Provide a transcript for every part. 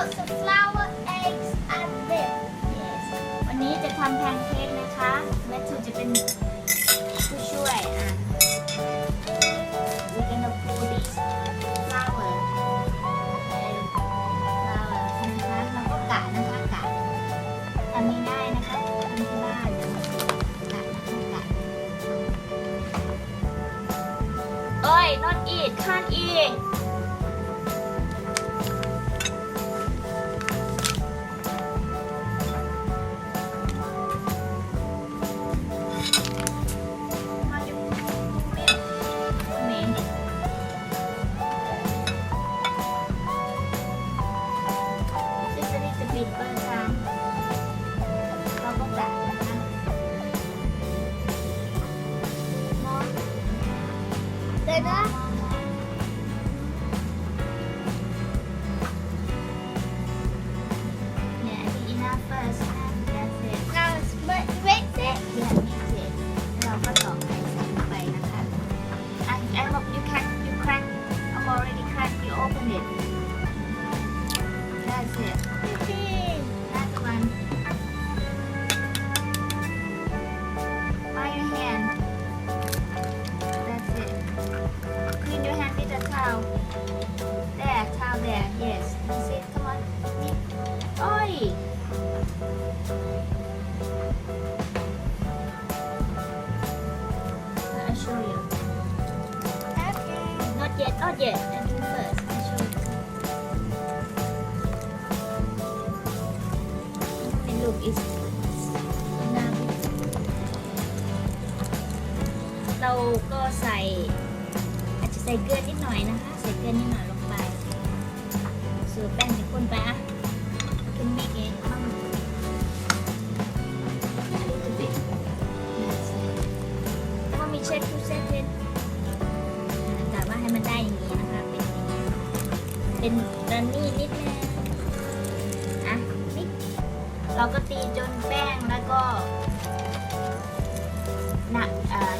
put some flour, eggs, and milk. yes วันนี้จะทำแพนเค้กนะคะแมทธิวจะเป็นผู้ช่วยอะ we're gonna put this flour and flour นะคะแล้วก็กะนะคะกะทำง่ายๆนะคะทำที่บ้านกะนะคะกะเอ้ย not eat can't eat mix it แล้วเราก็ตอกไข่ใส่ลงไปนะคะ I I hope you can you Do first. I show you. And look, it's now เราก็ใส่อาจจะใส่เกลือนิดหน่อยนะคะ ใส่เกลือนิดหน่อยลงไปสูตรแป้งจะข้นไปอะเป็น เป็นรันนี่นิดนึงอะมิกเราก็ตีจนแป้งแล้วก็นะ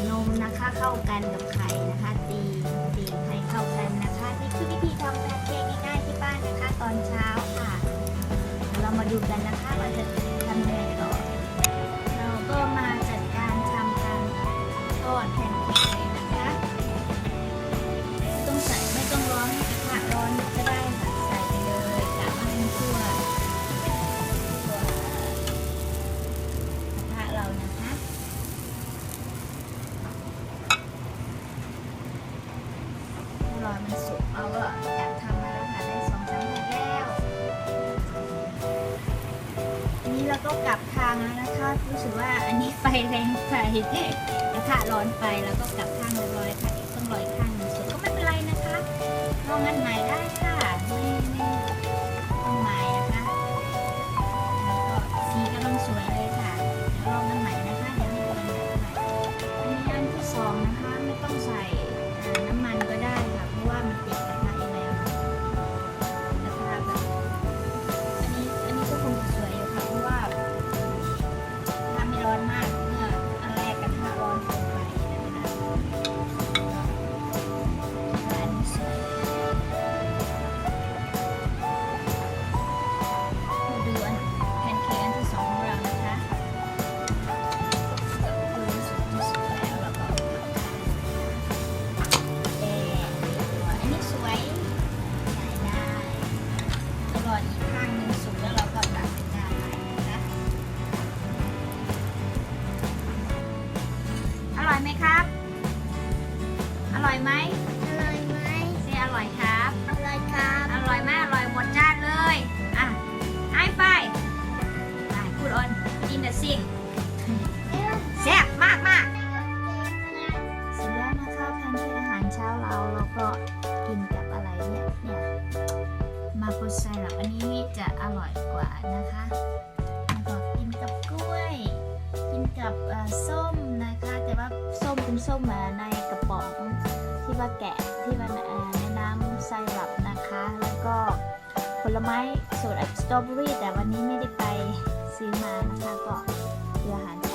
นมนะคะเข้ากันกับไข่นะคะ ตีตีให้เข้ากันนะคะนี่คือวิธีทำแพนเค้กง่ายๆที่บ้านนะคะ ตอนเช้าค่ะ เรามาดูกันนะคะว่าจะทำยังไงต่อเราก็มาจัดการทำการทอดแพนเค้กนะคะ ไม่ต้องใส่ไม่ต้องร้อนให้กระทะร้อนก็ได้ค่ะ ก็กลับทางแล้วนะคะรู้สึกว่าอันนี้ไฟแรงไปกระทะร้อนไปแล้วก็กลับข้างเรียบร้อยค่ะอีกต้องรอยข้างหนึ่งสุดก็ไม่เป็นไรนะคะลองงันไหน อร่อยไหมครับ อร่อยไหม Alright, mate. เซอร่อยครับ Alright, Carl. อร่อยไหมอร่อยหมดจานเลย อะไฮไฟไปพูดออนกินเดอะซิงแซ่บมากมากเสร็จแล้วนะคะแพนเค้กอาหารเช้าเราเราก็กินกับอะไรเนี่ยเนี่ยมาโคไซรัปอันนี้จะอร่อยกว่านะคะแล้วก็กินกับกล้วย กินกับเอ่อส้มนะคะแต่ว่า ส้มเป็นส้มมาในกระป๋องที่ว่าแกะที่มันแอ่อในน้ำไซรัปนะคะ แล้วก็ผลไม้สดสตรอเบอรี่แต่วันนี้ไม่ได้ไปซื้อมานะคะก็คืออาหาร